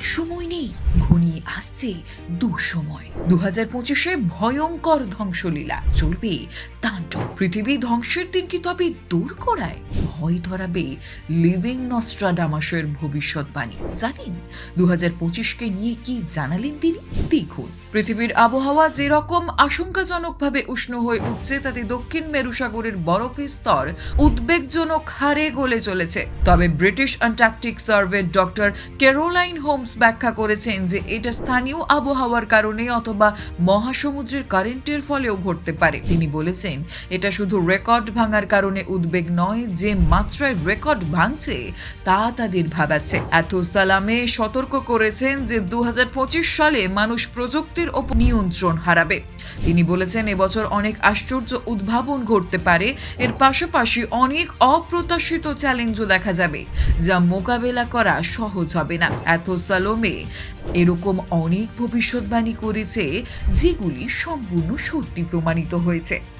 আর সময় নেই। ঘনিয়ে আসছে দুঃসময়। দু হাজার পঁচিশে ভয়ঙ্কর ধ্বংসলীলা। চলবে তাণ্ডব। পৃথিবী ধ্বংসের দিন কি তবে দূর করায়? ভয় ধরাবে লিভিং নস্ট্রাডামাসের ভবিষ্যৎবাণী জানেন দু হাজার পঁচিশকে নিয়ে কি জানালেন তিনি? দেখুন, পৃথিবীর আবহাওয়া যেরকম আশঙ্কাজনকভাবে উষ্ণ হয়ে উঠছে, তাতে দক্ষিণ মেরুসাগরের বরফের স্তর উদ্বেগজনক হারে গলে চলেছে। তবে British Antarctic Survey doctor Caroline Holmes ব্যাখ্যা করেছেন যে এটা স্থানীয় আবহাওয়ার কারণে অথবা মহাসমুদ্রের কারেন্টের ফলেও ঘটতে পারে। তিনি বলেছেন, এটা শুধু রেকর্ড ভাঙার কারণে উদ্বেগ নয়, যে মাত্রায় রেকর্ড ভাঙছে, তা তাদের ভাবাচ্ছে। এথোসালামে সতর্ক করেছেন যে দুহাজার পঁচিশ সালে মানুষ প্রযুক্তির ওপর নিয়ন্ত্রণ হারাবে। তিনি বলেছেন, এবছর অনেক আশ্চর্য উদ্ভাবন ঘটতে পারে। এর পাশাপাশি অনেক অপ্রত্যাশিত চ্যালেঞ্জও দেখা যাবে, যা মোকাবেলা করা সহজ হবে না। এথোসালোমে এরকম অনেক ভবিষ্যৎবাণী করেছে, যেগুলি সম্পূর্ণ সত্যি প্রমাণিত হয়েছে।